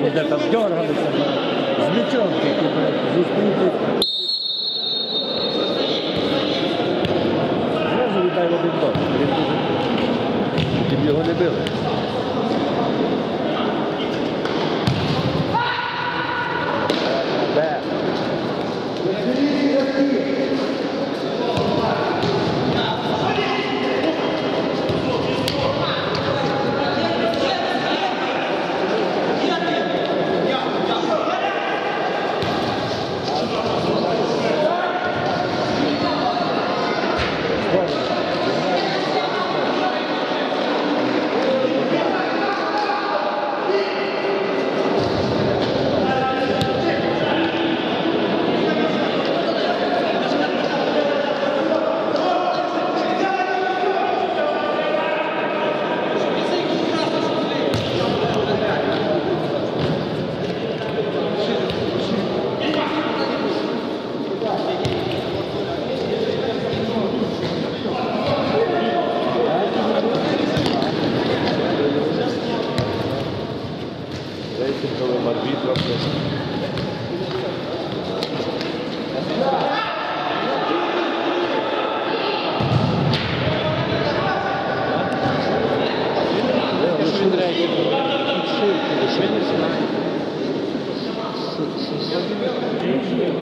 Где-то дергались, зустріти. Зразу віддай один дом не били. Б. рейтинговым арбитром. Я не знаю.